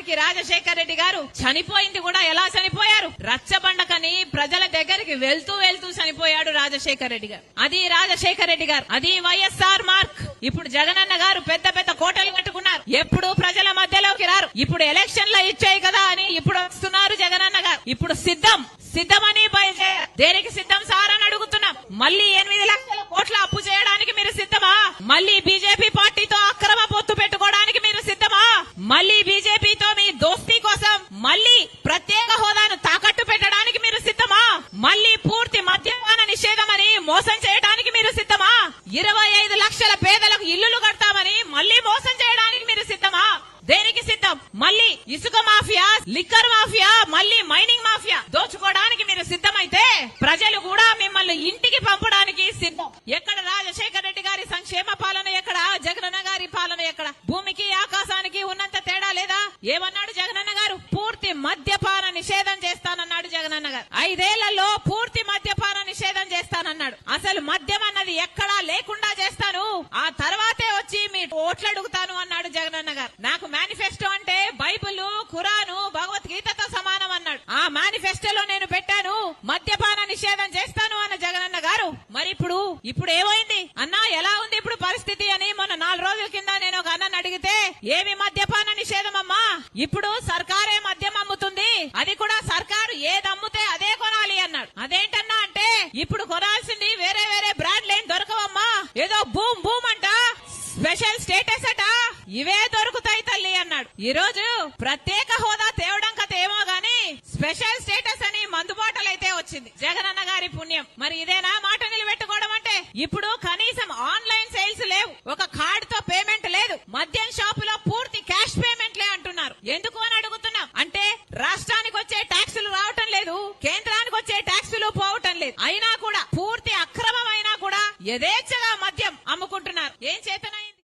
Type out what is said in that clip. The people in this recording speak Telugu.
దగ్గరికి రాజశేఖర్ రెడ్డి గారు చనిపోయింది కూడా ఎలా చనిపోయారు? రచ్చబండకని ప్రజల దగ్గరికి వెళ్తూ వెళ్తూ చనిపోయాడు రాజశేఖర్ రెడ్డి గారు. అది రాజశేఖర్ రెడ్డి గారు. అది వైఎస్ఆర్ మార్క్. ఇప్పుడు జగనన్న గారు పెద్ద పెద్ద కోటలు కట్టుకున్నారు. ఎప్పుడు ప్రజల మధ్యలోకి రారు. ఇప్పుడు ఎలక్షన్లు ఇచ్చాయి కదా అని ఇప్పుడు వస్తున్నారు జగనన్న గారు. ఇప్పుడు సిద్ధం. సిద్ధమని బయలుదేరారు. దేనికి సిద్ధం సార్ అని అడుగుతున్నాం. మళ్ళీ ఎనిమిది లక్షల కోట్ల అప్పు చేయడానికి మీరు సిద్ధమా? మళ్ళీ బీజేపీ పార్టీతో అక్రమ పొత్తు పెట్టుకోవడానికి మీరు సిద్ధమా మళ్ళీ బీజేపీతో మీ దోస్తీ కోసం మళ్ళీ ప్రత్యేక హోదాను తాకట్టు పెట్టడానికి మీరు సిద్ధమా? మళ్ళీ పూర్తి మద్యపాన నిషేధం అని మోసం చేయడానికి మీరు సిద్ధమా? ఇరవై ఐదు లక్షల పేదలకు ఇల్లులు కడతామని మళ్ళీ మోసం చేయడానికి మీరు సిద్ధమా? దేనికి సిద్ధం? మళ్ళీ ఇసుక మాఫియా లిక్కర్ మాఫియా మళ్ళీ మైనింగ్ మాఫియా దోచుకోవడానికి మీరు సిద్ధమైతే ప్రజలు కూడా మిమ్మల్ని ఇంటికి పంపడానికి సిద్ధం. ఎక్కడ రాజశేఖర రెడ్డి గారి సంక్షేమ పాలన ఎక్కడ? జగనన్న గారి పాలన ఎక్కడ? భూమికి ఆకాశానికి ఉన్నంత ఏమన్నాడు జగనన్న గారు? పూర్తి మద్యపాన నిషేధం చేస్తానన్నాడు జగనన్న గారు. ఐదేళ్ళలో పూర్తి మద్యపాన నిషేధం చేస్తానన్నాడు. అసలు మద్యం అన్నది ఎక్కడా లేకుండా చేస్తాను. ఆ తర్వాతే వచ్చి మీ ఓట్లు అడుగుతాను అన్నాడు జగనన్న గారు. నాకు మేనిఫెస్టో అంటే బైబిల్ ఖురాను భగవద్గీతతో సమానం అన్నాడు. ఆ మేనిఫెస్టోలో నేను పెట్టాను మద్యపాన నిషేధం చేస్తాను అన్న జగనన్న గారు. మరి ఇప్పుడు ఇప్పుడు ఏమైంది? అన్నా ఎలా ఉంది ఇప్పుడు పరిస్థితి అని మొన్న నాలుగు రోజుల కింద నేను ఒక అన్నని అడిగితే ఏమి మద్యపాన నిషేధం అమ్మా ఇప్పుడు సర్కారే మద్యం అమ్ముతుంది. అది కూడా సర్కారు ఏది అమ్ముతే అదే కొనాలి అన్నాడు. అదేంటన్నా అంటే ఇప్పుడు కొనాల్సింది వేరే వేరే బ్రాండ్లు ఏం దొరకవమ్మా. ఏదో భూమ్ భూమ్ అంట. స్పెషల్ స్టేటస్ అట. ఇవే దొరుకుతాయి తల్లి అన్నాడు. ఈ రోజు ప్రత్యేక హోదా తేవడం కథ ఏమో గాని స్పెషల్ స్టేటస్ అని మందుబాటలు అయితే వచ్చింది. జగనన్న గారి పుణ్యం. మరి ఇదేనా మాట నిలబెట్టుకోవడం అంటే? ఇప్పుడు కనీసం ఆన్లైన్ సేల్స్ లేవు. ఒక కార్డ్ ఎందుకు అని అడుగుతున్నాం? అంటే రాష్ట్రానికి వచ్చే ట్యాక్సులు రావటం లేదు కేంద్రానికి వచ్చే ట్యాక్సులు పోవటం లేదు. అయినా కూడా పూర్తి అక్రమమైనా కూడా యథేచ్ఛగా మద్యం అమ్ముకుంటున్నారు. ఏం చేతనైంది?